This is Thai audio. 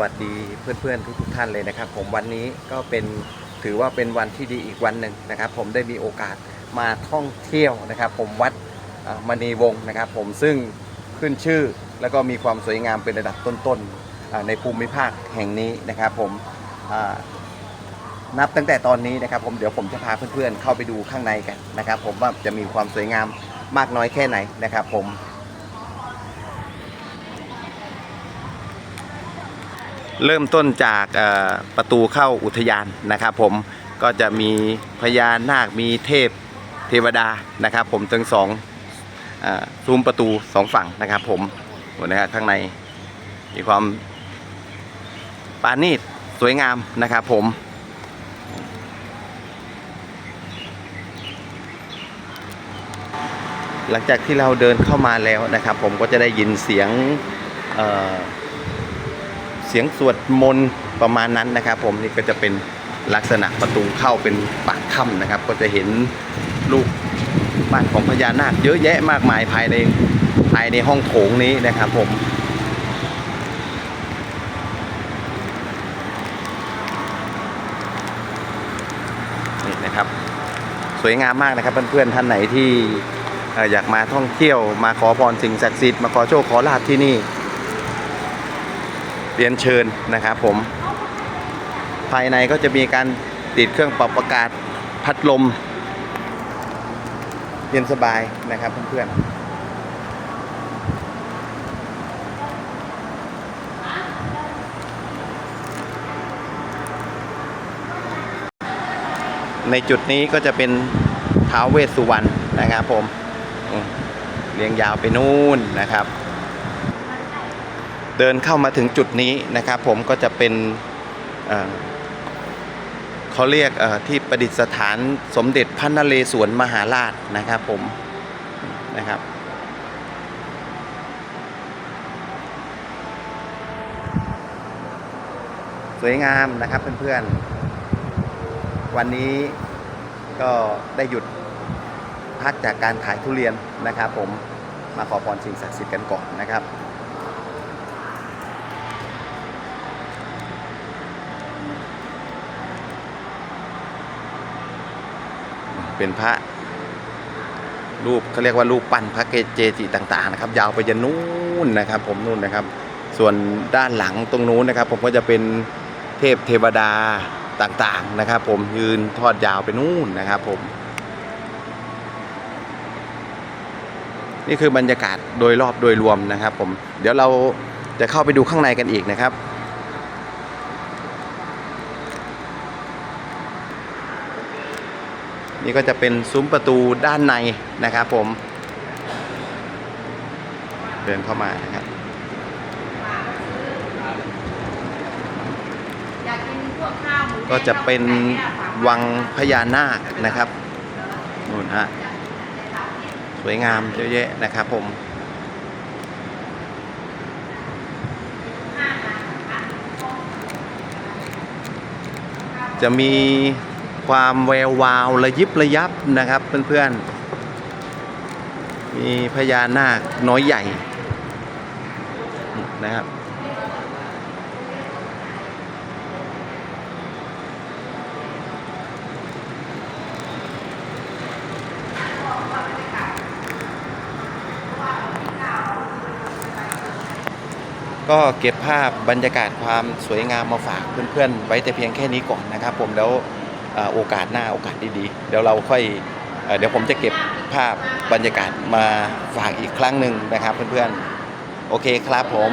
วัสดีเพื่อนๆทุกๆท่านเลยนะครับ ผมวันนี้ก็เป็นถือว่าเป็นวันที่ดีอีกวันหนึ่งนะครับ ผมได้มีโอกาสมาท่องเที่ยวนะครับ ผมวัดมณีวงศ์นะครับ ผมซึ่งขึ้นชื่อแล้วก็มีความสวยงามเป็นระดับต้นๆในภูมิภาคแห่งนี้นะครับ ผมนับตั้งแต่ตอนนี้นะครับ ผมเดี๋ยวผมจะพาเพื่อนๆเข้าไปดูข้างในกันนะครับ ผมว่าจะมีความสวยงามมากน้อยแค่ไหนนะครับ ผม เริ่มต้นจากประตูเข้าอุทยานนะครับ ผมก็จะมีพญานาคมีเทพเทวดานะครับ ผมทั้งสองอซุ้มประตูสองฝั่งนะครับ ผมโหนะครับข้างในมีความปราณีตสวยงามนะครับ ผมหลังจากที่เราเดินเข้ามาแล้วนะครับ ผมก็จะได้ยินเสียง เสียงสวดมนต์ประมาณนั้นนะครับผมนี่ก็จะเป็นลักษณะประตูเข้าเป็นปากถ้ำนะครับ ก็จะเห็นลูกบ้านของพญานาคเยอะแยะมากมายภายในภายในห้องโถงนี้นะครับผมนี่นะครับสวยงามมากนะครับเพื่อนๆท่านไหนที่เอ่ออยากมาท่องเที่ยวมาขอพรสิ่งศักดิ์สิทธิ์มาขอโชคขอลาภที่นี่ เรียนเชิญนะครับผม ภายในก็จะมีการติดเครื่องปรับอากาศพัดลม เย็นสบายนะครับเพื่อนๆในจุดนี้ก็จะเป็นท้าวเวสสุวรรณนะครับผมเรียงยาวไปนู่นนะครับ เดินเข้ามาถึงจุดนี้นะครับ ผมก็จะเป็นเขาเรียกที่ประดิษฐานสมเด็จพระนเรศวรมหาราชนะครับผมนะครับสวยงามนะครับเพื่อนๆ วันนี้ก็ได้หยุดพักจากการขายทุเรียนนะครับผมมาขอพรสิ่งศักดิ์สิทธิ์กันก่อนนะครับ เป็นพระรูปเขาเรียกว่ารูปปั้นพระเกเจจิต่างๆนะครับ ยาวไปจนนู้นนะครับ ผมนู่นนะครับ ส่วนด้านหลังตรงนู้นนะครับ ผมก็จะเป็นเทพเทวดาต่างๆนะครับ ผมยืนทอดยาวไปนู่นนะครับ ผม นี่คือบรรยากาศโดยรอบโดยรวมนะครับ ผม เดี๋ยวเราจะเข้าไปดูข้างในกันอีกนะครับ นี่ก็จะเป็นซุ้มประตูด้านในนะครับผม เดินเข้ามานะครับอยากกินพวกข้าวหมูก็จะเป็นวังพญานาคนะครับนู่นฮะสวยงามเยอะแยะนะครับผมจะมี ความแวววาวระยิบระยับนะครับเพื่อนๆ มีพญานาคน้อยใหญ่นะครับก็เก็บภาพบรรยากาศความสวยงามมาฝากเพื่อนๆ ไว้แต่เพียงแค่นี้ก่อนนะครับผมแล้ว โอกาสหน้าโอกาสดีๆ เดี๋ยวเราค่อยเอเดี๋ยวผมจะเก็บภาพบรรยากาศมาฝากอีกครั้งหนึ่งนะครับเพื่อนๆ โอเคครับผม